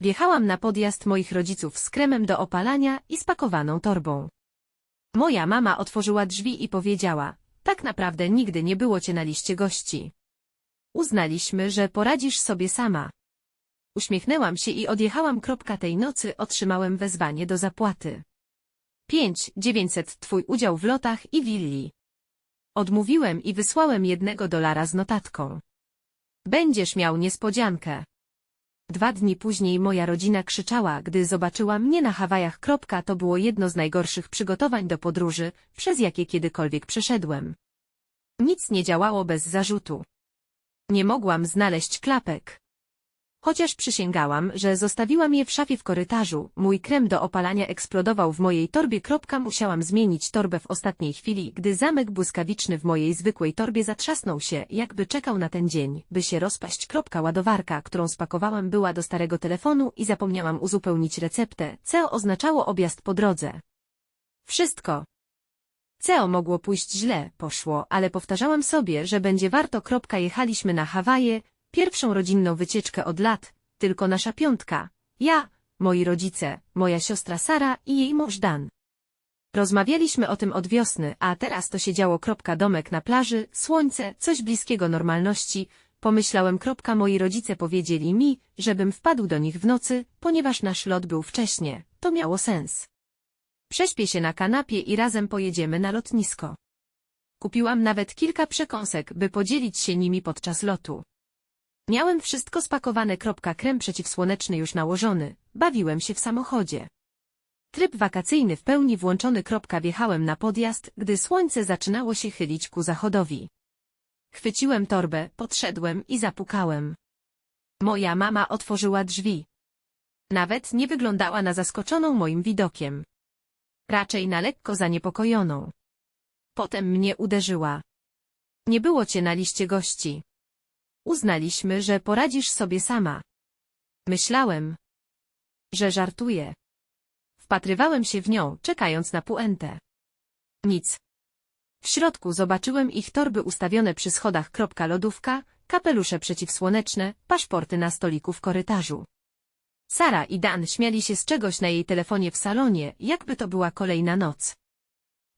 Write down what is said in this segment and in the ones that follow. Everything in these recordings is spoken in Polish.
Wjechałam na podjazd moich rodziców z kremem do opalania i spakowaną torbą. Moja mama otworzyła drzwi i powiedziała, tak naprawdę nigdy nie było cię na liście gości. Uznaliśmy, że poradzisz sobie sama. Uśmiechnęłam się i odjechałam. Kropka tej nocy otrzymałem wezwanie do zapłaty. 5 900 Twój udział w lotach i willi. Odmówiłem i wysłałem jednego dolara z notatką. Będziesz miał niespodziankę. Dwa dni później moja rodzina krzyczała, gdy zobaczyła mnie na Hawajach. To było jedno z najgorszych przygotowań do podróży, przez jakie kiedykolwiek przeszedłem. Nic nie działało bez zarzutu. Nie mogłam znaleźć klapek. Chociaż przysięgałam, że zostawiłam je w szafie w korytarzu, mój krem do opalania eksplodował w mojej torbie. Musiałam zmienić torbę w ostatniej chwili, gdy zamek błyskawiczny w mojej zwykłej torbie zatrzasnął się, jakby czekał na ten dzień, by się rozpaść. Ładowarka, którą spakowałam była do starego telefonu i zapomniałam uzupełnić receptę. CO oznaczało objazd po drodze. Wszystko. CO mogło pójść źle, poszło, ale powtarzałam sobie, że będzie warto. Jechaliśmy na Hawaje, Pierwszą rodzinną wycieczkę od lat, tylko nasza piątka, ja, moi rodzice, moja siostra Sara i jej mąż Dan. Rozmawialiśmy o tym od wiosny, a teraz to się działo. Kropka domek na plaży, słońce, coś bliskiego normalności. Pomyślałem. Kropka moi rodzice powiedzieli mi, żebym wpadł do nich w nocy, ponieważ nasz lot był wcześnie. To miało sens. Prześpię się na kanapie i razem pojedziemy na lotnisko. Kupiłam nawet kilka przekąsek, by podzielić się nimi podczas lotu. Miałem wszystko spakowane. Krem przeciwsłoneczny już nałożony, bawiłem się w samochodzie. Tryb wakacyjny w pełni włączony. Wjechałem na podjazd, gdy słońce zaczynało się chylić ku zachodowi. Chwyciłem torbę, podszedłem i zapukałem. Moja mama otworzyła drzwi. Nawet nie wyglądała na zaskoczoną moim widokiem. Raczej na lekko zaniepokojoną. Potem mnie uderzyła. Nie było cię na liście gości. Uznaliśmy, że poradzisz sobie sama. Myślałem, że żartuje. Wpatrywałem się w nią, czekając na puentę. Nic. W środku zobaczyłem ich torby ustawione przy schodach. Lodówka, kapelusze przeciwsłoneczne, paszporty na stoliku w korytarzu. Sara i Dan śmiali się z czegoś na jej telefonie w salonie, jakby to była kolejna noc.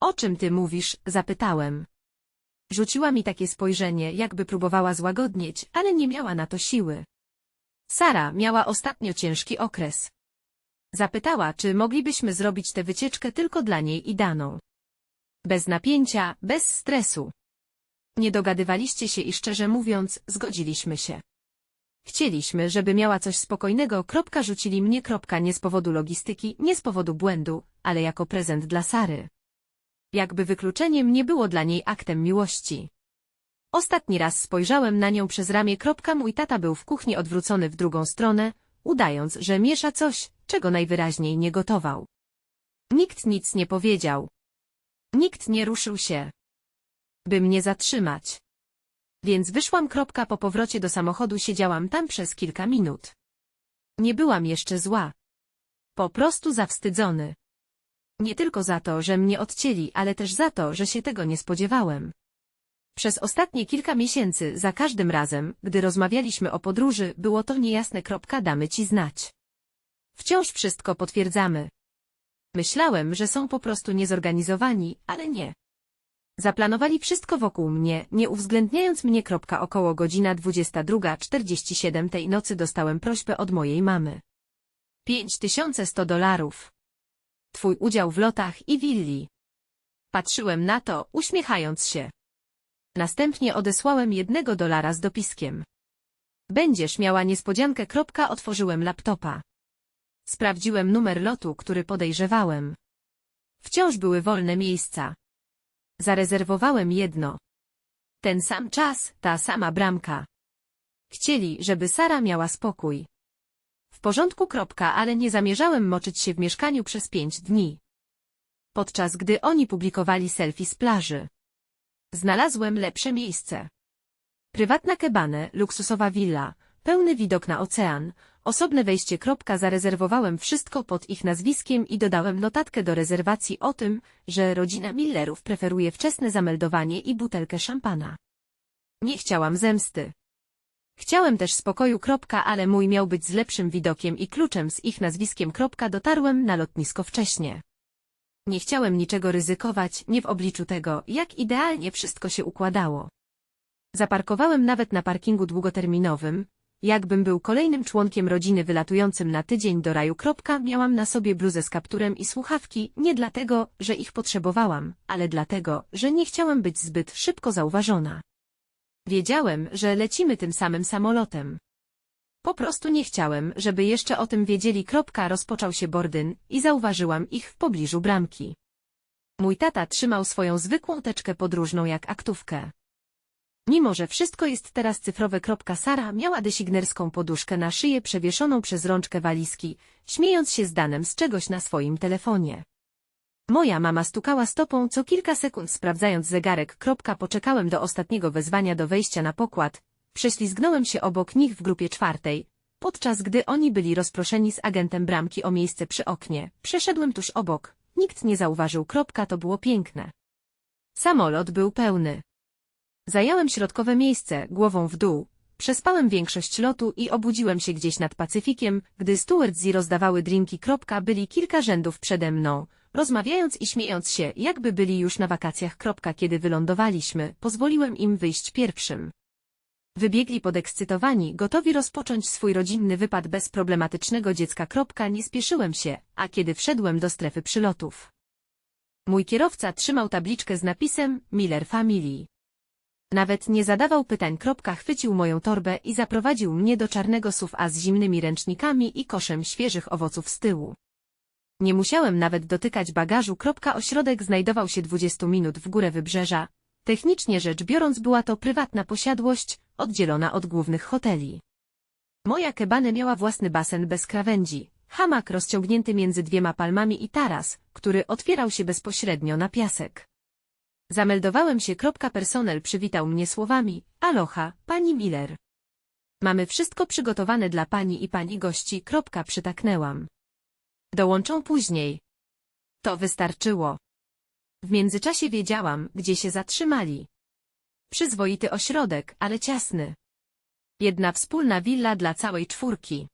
O czym ty mówisz? zapytałem. Rzuciła mi takie spojrzenie, jakby próbowała złagodnieć, ale nie miała na to siły. Sara miała ostatnio ciężki okres. Zapytała, czy moglibyśmy zrobić tę wycieczkę tylko dla niej i Daną. Bez napięcia, bez stresu. Nie dogadywaliście się i szczerze mówiąc, zgodziliśmy się. Chcieliśmy, żeby miała coś spokojnego. Kropka rzucili mnie. Kropka nie z powodu logistyki, nie z powodu błędu, ale jako prezent dla Sary. Jakby wykluczeniem nie było dla niej aktem miłości. Ostatni raz spojrzałem na nią przez ramię. Mój tata był w kuchni odwrócony w drugą stronę, udając, że miesza coś, czego najwyraźniej nie gotował. Nikt nic nie powiedział. Nikt nie ruszył się. By mnie zatrzymać. Więc wyszłam. Po powrocie do samochodu siedziałam tam przez kilka minut. Nie byłam jeszcze zła. Po prostu zawstydzony. Nie tylko za to, że mnie odcięli, ale też za to, że się tego nie spodziewałem. Przez ostatnie kilka miesięcy, za każdym razem, gdy rozmawialiśmy o podróży, było to niejasne. Damy ci znać. Wciąż wszystko potwierdzamy. Myślałem, że są po prostu niezorganizowani, ale nie. Zaplanowali wszystko wokół mnie, nie uwzględniając mnie. Około godzina 22.47 tej nocy dostałem prośbę od mojej mamy. 5100 dolarów. Twój udział w lotach i willi. Patrzyłem na to, uśmiechając się. Następnie odesłałem jednego dolara z dopiskiem. Będziesz miała niespodziankę. Otworzyłem laptopa. Sprawdziłem numer lotu, który podejrzewałem. Wciąż były wolne miejsca. Zarezerwowałem jedno. Ten sam czas, ta sama bramka. Chcieli, żeby Sara miała spokój. W porządku. Kropka, ale nie zamierzałem moczyć się w mieszkaniu przez pięć dni. Podczas gdy oni publikowali selfie z plaży. Znalazłem lepsze miejsce. Prywatna kebane, luksusowa willa, pełny widok na ocean, osobne wejście. Kropka, zarezerwowałem wszystko pod ich nazwiskiem i dodałem notatkę do rezerwacji o tym, że rodzina Millerów preferuje wczesne zameldowanie i butelkę szampana. Nie chciałam zemsty. Chciałem też spokoju, ale mój miał być z lepszym widokiem i kluczem z ich nazwiskiem, dotarłem na lotnisko wcześnie. Nie chciałem niczego ryzykować, nie w obliczu tego, jak idealnie wszystko się układało. Zaparkowałem nawet na parkingu długoterminowym, jakbym był kolejnym członkiem rodziny wylatującym na tydzień do raju. Miałam na sobie bluzę z kapturem i słuchawki, nie dlatego, że ich potrzebowałam, ale dlatego, że nie chciałam być zbyt szybko zauważona. Wiedziałem, że lecimy tym samym samolotem. Po prostu nie chciałem, żeby jeszcze o tym wiedzieli. Kropka, rozpoczął się Bordyn i zauważyłam ich w pobliżu bramki. Mój tata trzymał swoją zwykłą teczkę podróżną jak aktówkę. Mimo, że wszystko jest teraz cyfrowe. Sara miała designerską poduszkę na szyję przewieszoną przez rączkę walizki, śmiejąc się z danem z czegoś na swoim telefonie. Moja mama stukała stopą co kilka sekund sprawdzając zegarek. Kropka, poczekałem do ostatniego wezwania do wejścia na pokład, prześlizgnąłem się obok nich w grupie czwartej, podczas gdy oni byli rozproszeni z agentem bramki o miejsce przy oknie. Przeszedłem tuż obok, nikt nie zauważył. Kropka, to było piękne. Samolot był pełny. Zająłem środkowe miejsce, głową w dół. Przespałem większość lotu i obudziłem się gdzieś nad Pacyfikiem, gdy stewardzi rozdawały drinki. Kropka, byli kilka rzędów przede mną, rozmawiając i śmiejąc się, jakby byli już na wakacjach. Kiedy wylądowaliśmy, pozwoliłem im wyjść pierwszym. Wybiegli podekscytowani, gotowi rozpocząć swój rodzinny wypad bez problematycznego dziecka. Nie spieszyłem się, a kiedy wszedłem do strefy przylotów. Mój kierowca trzymał tabliczkę z napisem Miller Family. Nawet nie zadawał pytań. Chwycił moją torbę i zaprowadził mnie do czarnego sufa z zimnymi ręcznikami i koszem świeżych owoców z tyłu. Nie musiałem nawet dotykać bagażu. Ośrodek znajdował się 20 minut w górę wybrzeża. Technicznie rzecz biorąc była to prywatna posiadłość, oddzielona od głównych hoteli. Moja kebany miała własny basen bez krawędzi, hamak rozciągnięty między dwiema palmami i taras, który otwierał się bezpośrednio na piasek. Zameldowałem się. Personel przywitał mnie słowami, aloha, pani Miller. Mamy wszystko przygotowane dla pani i pani gości. Przytaknęłam. Dołączą później. To wystarczyło. W międzyczasie wiedziałam, gdzie się zatrzymali. Przyzwoity ośrodek, ale ciasny. Jedna wspólna willa dla całej czwórki.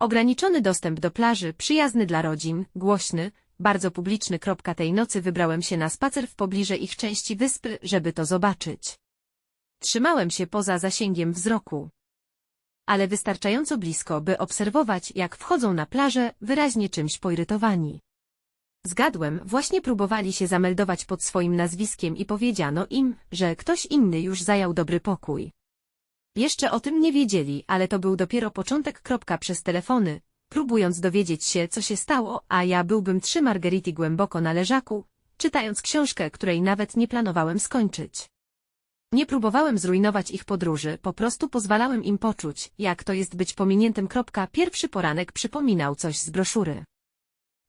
Ograniczony dostęp do plaży, przyjazny dla rodzin, głośny, bardzo publiczny. Tej nocy wybrałem się na spacer w pobliże ich części wyspy, żeby to zobaczyć. Trzymałem się poza zasięgiem wzroku. Ale wystarczająco blisko, by obserwować, jak wchodzą na plażę, wyraźnie czymś poirytowani. Zgadłem, właśnie próbowali się zameldować pod swoim nazwiskiem i powiedziano im, że ktoś inny już zajął dobry pokój. Jeszcze o tym nie wiedzieli, ale to był dopiero początek. Kropka przez telefony, próbując dowiedzieć się, co się stało, a ja byłbym trzy margerity głęboko na leżaku, czytając książkę, której nawet nie planowałem skończyć. Nie próbowałem zrujnować ich podróży, po prostu pozwalałem im poczuć, jak to jest być pominiętym. Pierwszy poranek przypominał coś z broszury.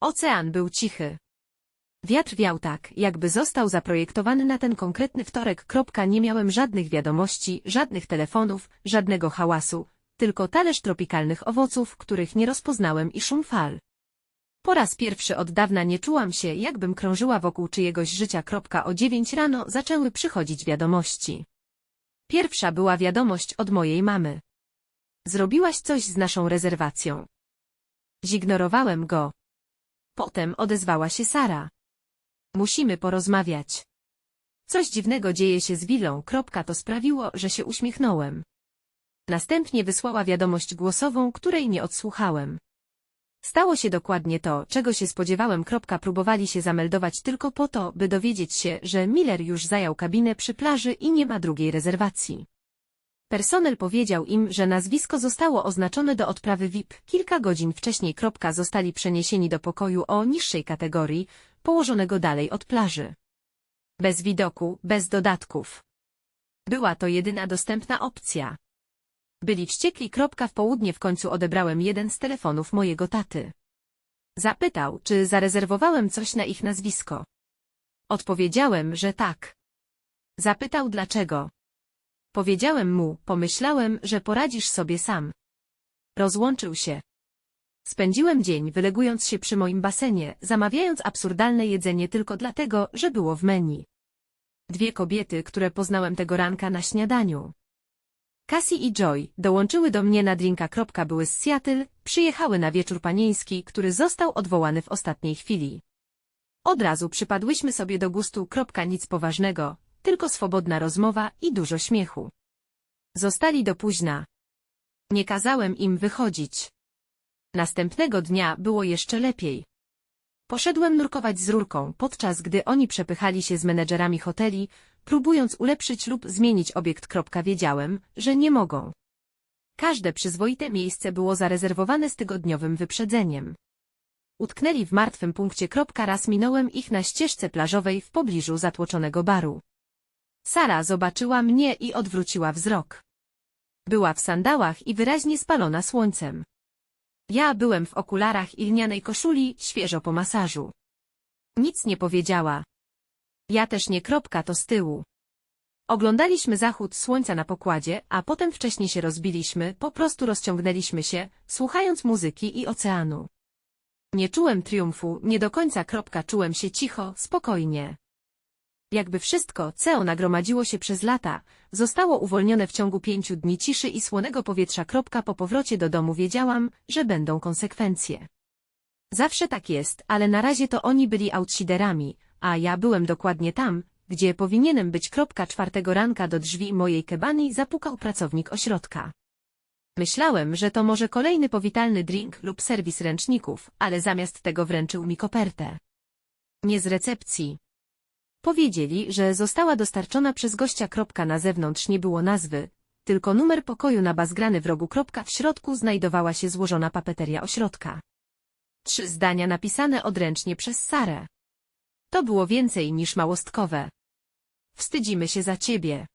Ocean był cichy. Wiatr wiał tak, jakby został zaprojektowany na ten konkretny wtorek. Nie miałem żadnych wiadomości, żadnych telefonów, żadnego hałasu, tylko talerz tropikalnych owoców, których nie rozpoznałem i szum fal. Po raz pierwszy od dawna nie czułam się, jakbym krążyła wokół czyjegoś życia. O dziewięć rano zaczęły przychodzić wiadomości. Pierwsza była wiadomość od mojej mamy. Zrobiłaś coś z naszą rezerwacją. Zignorowałem go. Potem odezwała się Sara. Musimy porozmawiać. Coś dziwnego dzieje się z willą. To sprawiło, że się uśmiechnąłem. Następnie wysłała wiadomość głosową, której nie odsłuchałem. Stało się dokładnie to, czego się spodziewałem. Próbowali się zameldować tylko po to, by dowiedzieć się, że Miller już zajął kabinę przy plaży i nie ma drugiej rezerwacji. Personel powiedział im, że nazwisko zostało oznaczone do odprawy VIP. Kilka godzin wcześniej. Zostali przeniesieni do pokoju o niższej kategorii, położonego dalej od plaży. Bez widoku, bez dodatków. Była to jedyna dostępna opcja. Byli wściekli. W południe w końcu odebrałem jeden z telefonów mojego taty. Zapytał, czy zarezerwowałem coś na ich nazwisko. Odpowiedziałem, że tak. Zapytał dlaczego. Powiedziałem mu, pomyślałem, że poradzisz sobie sam. Rozłączył się. Spędziłem dzień wylegując się przy moim basenie, zamawiając absurdalne jedzenie tylko dlatego, że było w menu. Dwie kobiety, które poznałem tego ranka na śniadaniu. Cassie i Joy dołączyły do mnie na drinka. Były z Seattle, przyjechały na wieczór panieński, który został odwołany w ostatniej chwili. Od razu przypadłyśmy sobie do gustu. Nic poważnego, tylko swobodna rozmowa i dużo śmiechu. Zostali do późna. Nie kazałem im wychodzić. Następnego dnia było jeszcze lepiej. Poszedłem nurkować z rurką, podczas gdy oni przepychali się z menedżerami hoteli, próbując ulepszyć lub zmienić obiekt. Wiedziałem, że nie mogą. Każde przyzwoite miejsce było zarezerwowane z tygodniowym wyprzedzeniem. Utknęli w martwym punkcie. Raz minąłem ich na ścieżce plażowej w pobliżu zatłoczonego baru. Sara zobaczyła mnie i odwróciła wzrok. Była w sandałach i wyraźnie spalona słońcem. Ja byłem w okularach i lnianej koszuli, świeżo po masażu. Nic nie powiedziała. Ja też nie kropka to z tyłu. Oglądaliśmy zachód słońca na pokładzie, a potem wcześniej się rozbiliśmy, po prostu rozciągnęliśmy się, słuchając muzyki i oceanu. Nie czułem triumfu, nie do końca kropka czułem się cicho, spokojnie. Jakby wszystko, co nagromadziło się przez lata, zostało uwolnione w ciągu pięciu dni ciszy i słonego powietrza. Kropka po powrocie do domu wiedziałam, że będą konsekwencje. Zawsze tak jest, ale na razie to oni byli outsiderami, a ja byłem dokładnie tam, gdzie powinienem być. Czwartego ranka do drzwi mojej kebani zapukał pracownik ośrodka. Myślałem, że to może kolejny powitalny drink lub serwis ręczników, ale zamiast tego wręczył mi kopertę. Nie z recepcji. Powiedzieli, że została dostarczona przez gościa. Na zewnątrz nie było nazwy, tylko numer pokoju na bazgrany w rogu. W środku znajdowała się złożona papeteria ośrodka. Trzy zdania napisane odręcznie przez Sarę. To było więcej niż małostkowe. Wstydzimy się za ciebie.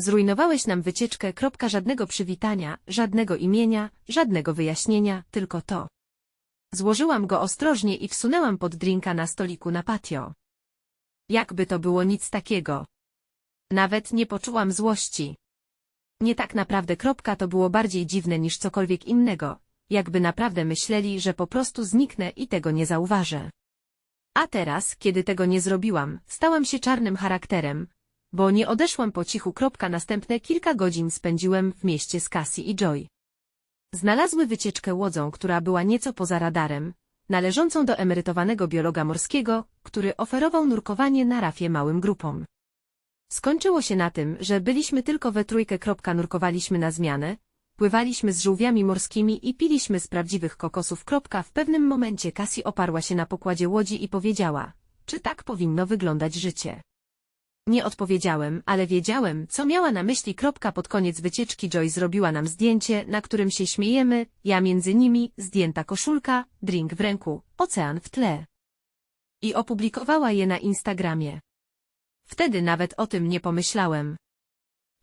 Zrujnowałeś nam wycieczkę. Żadnego przywitania, żadnego imienia, żadnego wyjaśnienia, tylko to. Złożyłam go ostrożnie i wsunęłam pod drinka na stoliku na patio. Jakby to było nic takiego. Nawet nie poczułam złości. Nie tak naprawdę kropka to było bardziej dziwne niż cokolwiek innego, jakby naprawdę myśleli, że po prostu zniknę i tego nie zauważę. A teraz, kiedy tego nie zrobiłam, stałam się czarnym charakterem, bo nie odeszłam po cichu. Następne kilka godzin spędziłem w mieście z Cassie i Joy. Znalazły wycieczkę łodzą, która była nieco poza radarem, należącą do emerytowanego biologa morskiego, który oferował nurkowanie na rafie małym grupom. Skończyło się na tym, że byliśmy tylko we trójkę. Nurkowaliśmy na zmianę, pływaliśmy z żółwiami morskimi i piliśmy z prawdziwych kokosów. W pewnym momencie Cassie oparła się na pokładzie łodzi i powiedziała, czy tak powinno wyglądać życie. Nie odpowiedziałem, ale wiedziałem, co miała na myśli. Pod koniec wycieczki Joy zrobiła nam zdjęcie, na którym się śmiejemy, ja między nimi, zdjęta koszulka, drink w ręku, ocean w tle. I opublikowała je na Instagramie. Wtedy nawet o tym nie pomyślałem.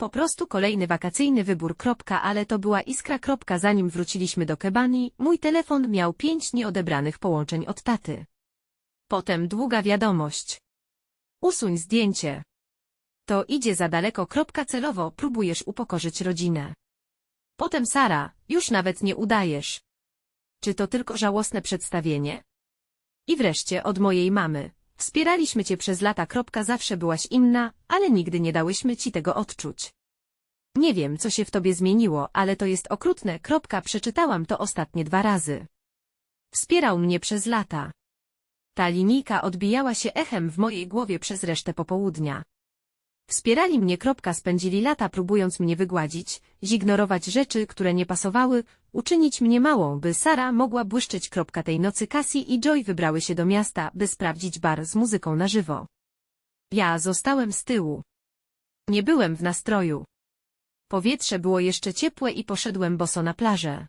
Po prostu kolejny wakacyjny wybór. Ale to była iskra. Zanim wróciliśmy do Kebani, mój telefon miał pięć nieodebranych połączeń od taty. Potem długa wiadomość. Usuń zdjęcie. To idzie za daleko. Celowo próbujesz upokorzyć rodzinę. Potem Sara, już nawet nie udajesz. Czy to tylko żałosne przedstawienie? I wreszcie od mojej mamy. Wspieraliśmy cię przez lata. Zawsze byłaś inna, ale nigdy nie dałyśmy ci tego odczuć. Nie wiem, co się w tobie zmieniło, ale to jest okrutne. Przeczytałam to ostatnie dwa razy. Wspierał mnie przez lata. Ta linijka odbijała się echem w mojej głowie przez resztę popołudnia. Wspierali mnie. Spędzili lata próbując mnie wygładzić, zignorować rzeczy, które nie pasowały, uczynić mnie małą, by Sara mogła błyszczeć. Tej nocy Cassie i Joy wybrały się do miasta, by sprawdzić bar z muzyką na żywo. Ja zostałem z tyłu. Nie byłem w nastroju. Powietrze było jeszcze ciepłe i poszedłem boso na plażę.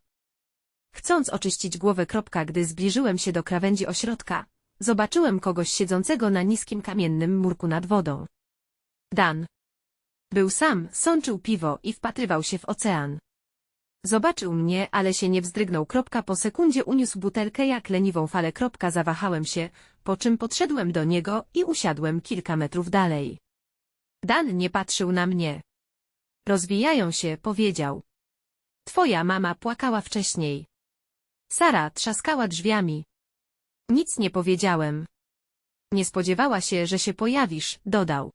Chcąc oczyścić głowę. Gdy zbliżyłem się do krawędzi ośrodka, zobaczyłem kogoś siedzącego na niskim kamiennym murku nad wodą. Dan. Był sam, sączył piwo i wpatrywał się w ocean. Zobaczył mnie, ale się nie wzdrygnął. Kropka po sekundzie uniósł butelkę jak leniwą falę. Kropka zawahałem się, po czym podszedłem do niego i usiadłem kilka metrów dalej. Dan nie patrzył na mnie. Rozwijają się, powiedział. Twoja mama płakała wcześniej. Sara trzaskała drzwiami. Nic nie powiedziałem. Nie spodziewała się, że się pojawisz, dodał.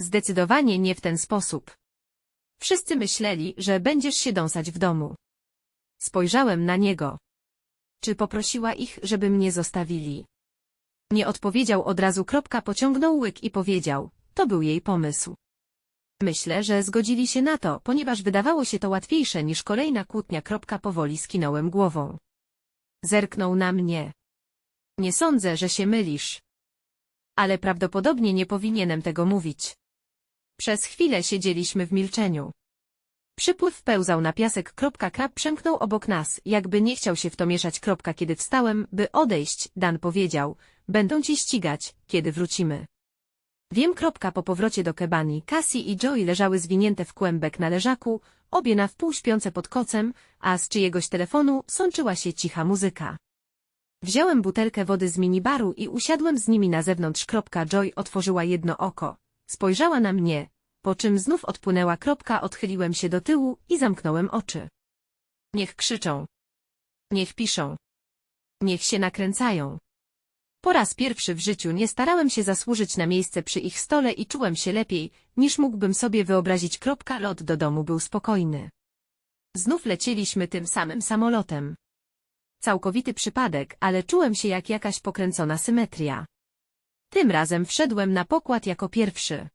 Zdecydowanie nie w ten sposób. Wszyscy myśleli, że będziesz się dąsać w domu. Spojrzałem na niego. Czy poprosiła ich, żeby mnie zostawili? Nie odpowiedział od razu kropka pociągnął łyk i powiedział, to był jej pomysł. Myślę, że zgodzili się na to, ponieważ wydawało się to łatwiejsze niż kolejna kłótnia kropka powoli skinąłem głową. Zerknął na mnie. Nie sądzę, że się mylisz. Ale prawdopodobnie nie powinienem tego mówić. Przez chwilę siedzieliśmy w milczeniu. Przypływ pełzał na piasek. Krab przemknął obok nas, jakby nie chciał się w to mieszać. Kiedy wstałem, by odejść, Dan powiedział, będą ci ścigać, kiedy wrócimy. Wiem. Po powrocie do Kebani, Cassie i Joey leżały zwinięte w kłębek na leżaku, obie na wpół śpiące pod kocem, a z czyjegoś telefonu sączyła się cicha muzyka. Wziąłem butelkę wody z minibaru i usiadłem z nimi na zewnątrz. Joy otworzyła jedno oko. Spojrzała na mnie, po czym znów odpłynęła kropka, odchyliłem się do tyłu i zamknąłem oczy. Niech krzyczą. Niech piszą. Niech się nakręcają. Po raz pierwszy w życiu nie starałem się zasłużyć na miejsce przy ich stole i czułem się lepiej, niż mógłbym sobie wyobrazić. Kropka lot do domu był spokojny. Znów lecieliśmy tym samym samolotem. Całkowity przypadek, ale czułem się jak jakaś pokręcona symetria. Tym razem wszedłem na pokład jako pierwszy.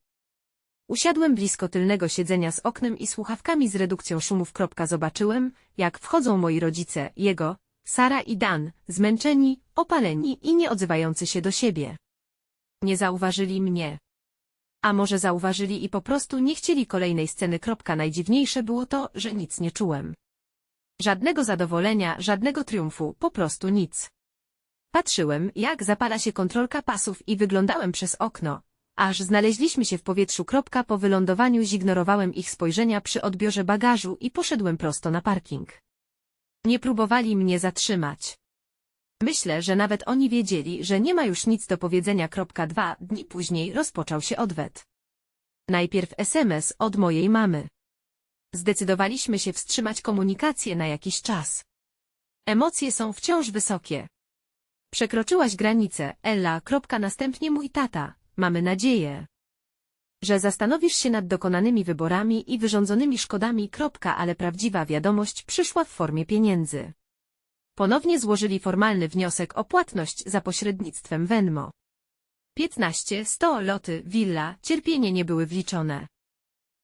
Usiadłem blisko tylnego siedzenia z oknem i słuchawkami z redukcją szumów. Zobaczyłem, jak wchodzą moi rodzice, jego, Sara i Dan, zmęczeni, opaleni i nie odzywający się do siebie. Nie zauważyli mnie. A może zauważyli i po prostu nie chcieli kolejnej sceny. Najdziwniejsze było to, że nic nie czułem. Żadnego zadowolenia, żadnego triumfu, po prostu nic. Patrzyłem, jak zapala się kontrolka pasów i wyglądałem przez okno, aż znaleźliśmy się w powietrzu. Kropka po wylądowaniu zignorowałem ich spojrzenia przy odbiorze bagażu i poszedłem prosto na parking. Nie próbowali mnie zatrzymać. Myślę, że nawet oni wiedzieli, że nie ma już nic do powiedzenia. Kropka Dwa dni później rozpoczął się odwet. Najpierw SMS od mojej mamy. Zdecydowaliśmy się wstrzymać komunikację na jakiś czas. Emocje są wciąż wysokie. Przekroczyłaś granicę, Ella. Następnie mój tata. Mamy nadzieję, że zastanowisz się nad dokonanymi wyborami i wyrządzonymi szkodami. Ale prawdziwa wiadomość przyszła w formie pieniędzy. Ponownie złożyli formalny wniosek o płatność za pośrednictwem Venmo. 15, 100 loty, willa, cierpienie nie były wliczone.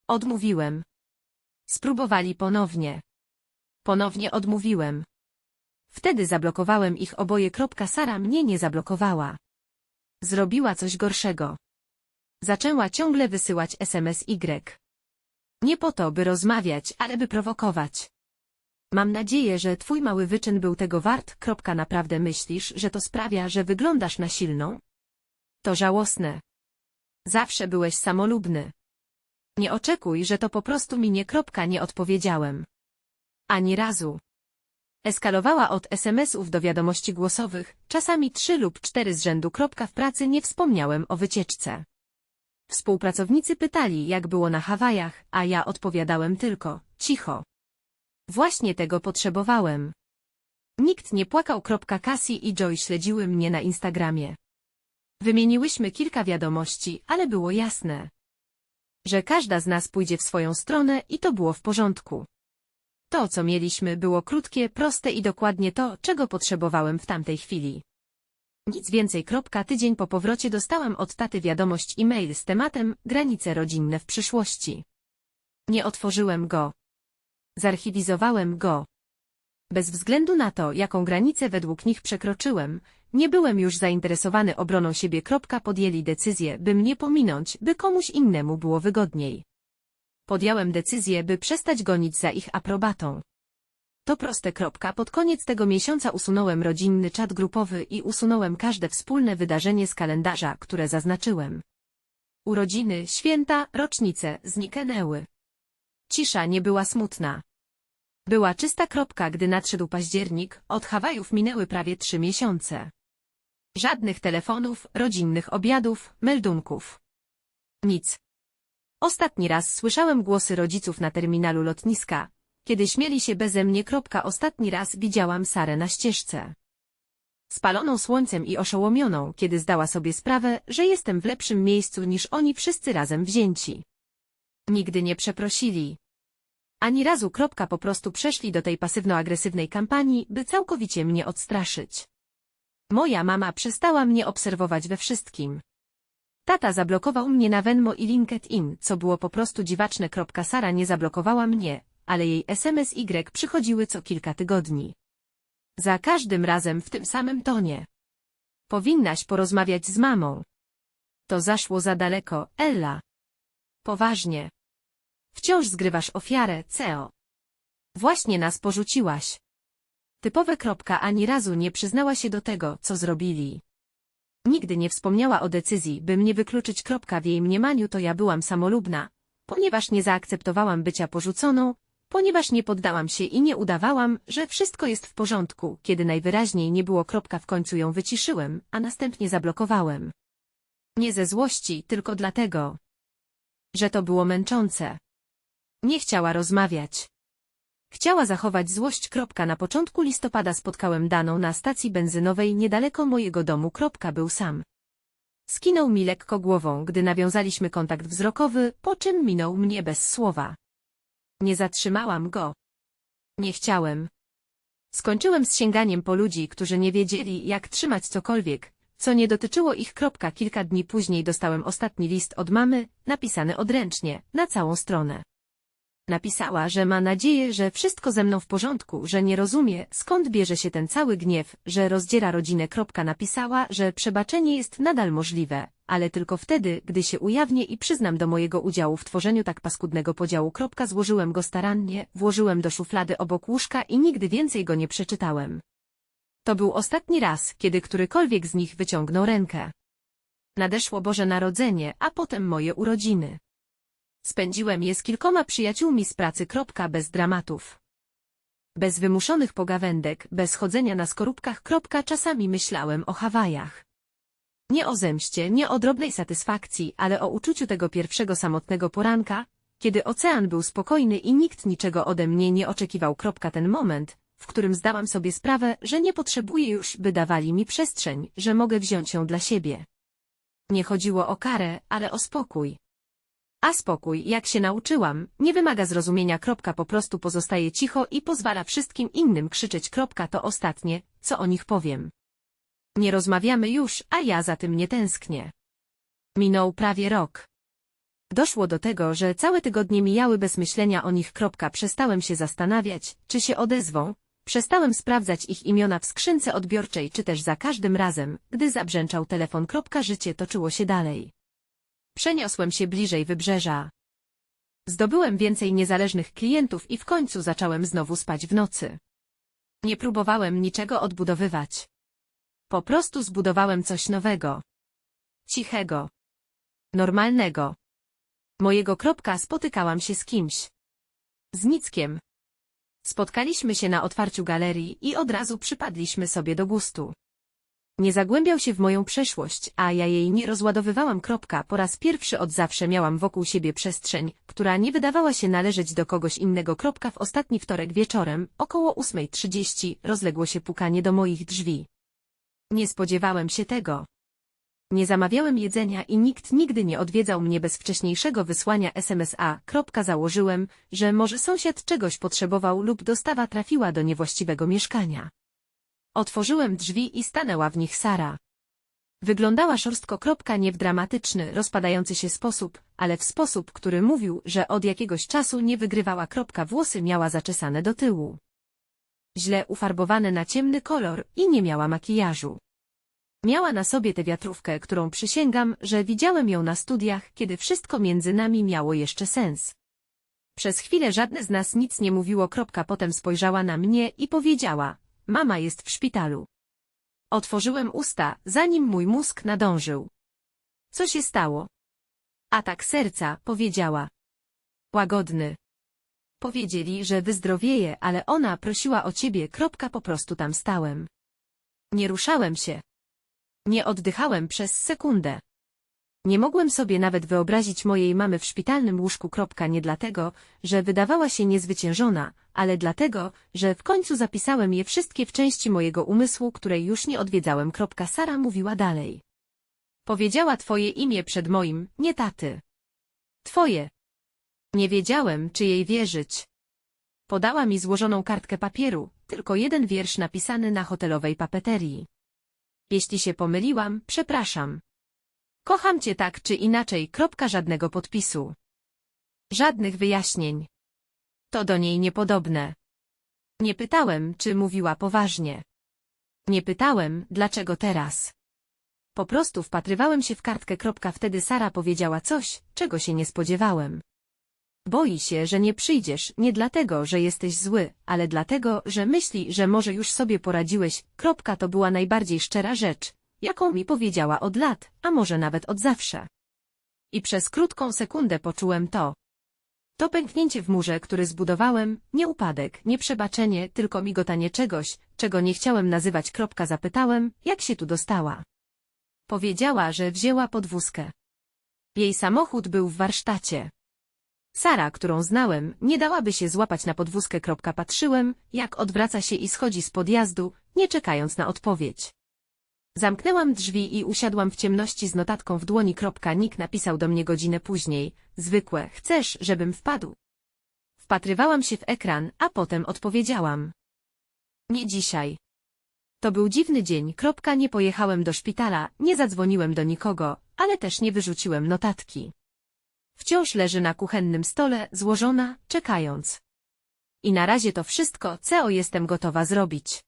Odmówiłem. Spróbowali ponownie. Ponownie odmówiłem. Wtedy zablokowałem ich oboje. Sara mnie nie zablokowała. Zrobiła coś gorszego. Zaczęła ciągle wysyłać SMS Y. Nie po to, by rozmawiać, ale by prowokować. Mam nadzieję, że twój mały wyczyn był tego wart. Naprawdę myślisz, że to sprawia, że wyglądasz na silną? To żałosne. Zawsze byłeś samolubny. Nie oczekuj, że to po prostu minie. Nie odpowiedziałem. Ani razu. Eskalowała od SMS-ów do wiadomości głosowych, czasami trzy lub cztery z rzędu. Kropka w pracy nie wspomniałem o wycieczce. Współpracownicy pytali, jak było na Hawajach, a ja odpowiadałem tylko, cicho. Właśnie tego potrzebowałem. Nikt nie płakał. Cassie i Joy śledziły mnie na Instagramie. Wymieniłyśmy kilka wiadomości, ale było jasne, że każda z nas pójdzie w swoją stronę i to było w porządku. To, co mieliśmy, było krótkie, proste i dokładnie to, czego potrzebowałem w tamtej chwili. Nic więcej. Tydzień po powrocie dostałam od taty wiadomość e-mail z tematem granice rodzinne w przyszłości. Nie otworzyłem go. Zarchiwizowałem go. Bez względu na to, jaką granicę według nich przekroczyłem, nie byłem już zainteresowany obroną siebie. Podjęli decyzję, by mnie pominąć, by komuś innemu było wygodniej. Podjąłem decyzję, by przestać gonić za ich aprobatą. To proste. Kropka. Pod koniec tego miesiąca usunąłem rodzinny czat grupowy i usunąłem każde wspólne wydarzenie z kalendarza, które zaznaczyłem. Urodziny, święta, rocznice zniknęły. Cisza nie była smutna. Była czysta kropka, gdy nadszedł październik, od Hawajów minęły prawie trzy miesiące. Żadnych telefonów, rodzinnych obiadów, meldunków. Nic. Ostatni raz słyszałem głosy rodziców na terminalu lotniska, kiedy śmieli się beze mnie. Ostatni raz widziałam Sarę na ścieżce. Spaloną słońcem i oszołomioną, kiedy zdała sobie sprawę, że jestem w lepszym miejscu niż oni wszyscy razem wzięci. Nigdy nie przeprosili. Ani razu po prostu przeszli do tej pasywno-agresywnej kampanii, by całkowicie mnie odstraszyć. Moja mama przestała mnie obserwować we wszystkim. Tata zablokował mnie na Venmo i LinkedIn, co było po prostu dziwaczne. Sara nie zablokowała mnie, ale jej SMS Y przychodziły co kilka tygodni. Za każdym razem w tym samym tonie. Powinnaś porozmawiać z mamą. To zaszło za daleko, Ella. Poważnie. Wciąż zgrywasz ofiarę, CEO. Właśnie nas porzuciłaś. Typowe ani razu nie przyznała się do tego, co zrobili. Nigdy nie wspomniała o decyzji, by mnie wykluczyć. Kropka w jej mniemaniu to ja byłam samolubna, ponieważ nie zaakceptowałam bycia porzuconą, ponieważ nie poddałam się i nie udawałam, że wszystko jest w porządku, kiedy najwyraźniej nie było. Kropka w końcu ją wyciszyłem, a następnie zablokowałem. Nie ze złości, tylko dlatego, że to było męczące. Nie chciała rozmawiać. Chciała zachować złość. Na początku listopada spotkałem Daną na stacji benzynowej niedaleko mojego domu. Był sam. Skinął mi lekko głową, gdy nawiązaliśmy kontakt wzrokowy, po czym minął mnie bez słowa. Nie zatrzymałam go. Nie chciałem. Skończyłem z sięganiem po ludzi, którzy nie wiedzieli, jak trzymać cokolwiek, co nie dotyczyło ich. Kilka dni później dostałem ostatni list od mamy, napisany odręcznie, na całą stronę. Napisała, że ma nadzieję, że wszystko ze mną w porządku, że nie rozumie, skąd bierze się ten cały gniew, że rozdziera rodzinę. Napisała, że przebaczenie jest nadal możliwe, ale tylko wtedy, gdy się ujawnię i przyznam do mojego udziału w tworzeniu tak paskudnego podziału. Złożyłem go starannie, włożyłem do szuflady obok łóżka i nigdy więcej go nie przeczytałem. To był ostatni raz, kiedy którykolwiek z nich wyciągnął rękę. Nadeszło Boże Narodzenie, a potem moje urodziny. Spędziłem je z kilkoma przyjaciółmi z pracy. Bez dramatów. Bez wymuszonych pogawędek, bez chodzenia na skorupkach. Czasami myślałem o Hawajach. Nie o zemście, nie o drobnej satysfakcji, ale o uczuciu tego pierwszego samotnego poranka, kiedy ocean był spokojny i nikt niczego ode mnie nie oczekiwał. Ten moment, w którym zdałam sobie sprawę, że nie potrzebuję już, by dawali mi przestrzeń, że mogę wziąć ją dla siebie. Nie chodziło o karę, ale o spokój. A spokój, jak się nauczyłam, nie wymaga zrozumienia. Kropka, po prostu pozostaje cicho i pozwala wszystkim innym krzyczeć. Kropka, to ostatnie, co o nich powiem. Nie rozmawiamy już, a ja za tym nie tęsknię. Minął prawie rok. Doszło do tego, że całe tygodnie mijały bez myślenia o nich. Kropka, przestałem się zastanawiać, czy się odezwą. Przestałem sprawdzać ich imiona w skrzynce odbiorczej, czy też za każdym razem, gdy zabrzęczał telefon. Życie toczyło się dalej. Przeniosłem się bliżej wybrzeża. Zdobyłem więcej niezależnych klientów i w końcu zacząłem znowu spać w nocy. Nie próbowałem niczego odbudowywać. Po prostu zbudowałem coś nowego. Cichego. Normalnego. Mojego kropka spotykałam się z kimś. Z Nickiem. Spotkaliśmy się na otwarciu galerii i od razu przypadliśmy sobie do gustu. Nie zagłębiał się w moją przeszłość, a ja jej nie rozładowywałam. Kropka. Po raz pierwszy od zawsze miałam wokół siebie przestrzeń, która nie wydawała się należeć do kogoś innego. Kropka. W ostatni wtorek wieczorem, około 8.30, rozległo się pukanie do moich drzwi. Nie spodziewałem się tego. Nie zamawiałem jedzenia i nikt nigdy nie odwiedzał mnie bez wcześniejszego wysłania SMS-a. Założyłem, że może sąsiad czegoś potrzebował lub dostawa trafiła do niewłaściwego mieszkania. Otworzyłem drzwi i stanęła w nich Sara. Wyglądała szorstko. Kropka nie w dramatyczny, rozpadający się sposób, ale w sposób, który mówił, że od jakiegoś czasu nie wygrywała. Kropka włosy miała zaczesane do tyłu. Źle ufarbowane na ciemny kolor i nie miała makijażu. Miała na sobie tę wiatrówkę, którą przysięgam, że widziałem ją na studiach, kiedy wszystko między nami miało jeszcze sens. Przez chwilę żadne z nas nic nie mówiło. Kropka potem spojrzała na mnie i powiedziała, Mama jest w szpitalu. Otworzyłem usta, zanim mój mózg nadążył. Co się stało? Atak serca, powiedziała. Łagodny. Powiedzieli, że wyzdrowieje, ale ona prosiła o ciebie. Kropka po prostu tam stałem. Nie ruszałem się. Nie oddychałem przez sekundę. Nie mogłem sobie nawet wyobrazić mojej mamy w szpitalnym łóżku. Nie dlatego, że wydawała się niezwyciężona, ale dlatego, że w końcu zapisałem je wszystkie w części mojego umysłu, której już nie odwiedzałem. Sara mówiła dalej. Powiedziała twoje imię przed moim, nie taty. Twoje. Nie wiedziałem, czy jej wierzyć. Podała mi złożoną kartkę papieru, tylko jeden wiersz napisany na hotelowej papeterii. Jeśli się pomyliłam, przepraszam. Kocham cię tak czy inaczej, kropka żadnego podpisu. Żadnych wyjaśnień. To do niej niepodobne. Nie pytałem, czy mówiła poważnie. Nie pytałem, dlaczego teraz. Po prostu wpatrywałem się w kartkę. Kropka. Wtedy Sara powiedziała coś, czego się nie spodziewałem. Boi się, że nie przyjdziesz, nie dlatego, że jesteś zły, ale dlatego, że myśli, że może już sobie poradziłeś. Kropka to była najbardziej szczera rzecz, jaką mi powiedziała od lat, a może nawet od zawsze. I przez krótką sekundę poczułem to. To pęknięcie w murze, który zbudowałem, nie upadek, nie przebaczenie, tylko migotanie czegoś, czego nie chciałem nazywać. Kropka zapytałem, jak się tu dostała. Powiedziała, że wzięła podwózkę. Jej samochód był w warsztacie. Sara, którą znałem, nie dałaby się złapać na podwózkę. Patrzyłem, jak odwraca się i schodzi z podjazdu, nie czekając na odpowiedź. Zamknęłam drzwi i usiadłam w ciemności z notatką w dłoni. Nick napisał do mnie godzinę później. Zwykłe, chcesz, żebym wpadł? Wpatrywałam się w ekran, a potem odpowiedziałam. Nie dzisiaj. To był dziwny dzień. Nie pojechałem do szpitala, nie zadzwoniłem do nikogo, ale też nie wyrzuciłem notatki. Wciąż leży na kuchennym stole, złożona, czekając. I na razie to wszystko, co jestem gotowa zrobić.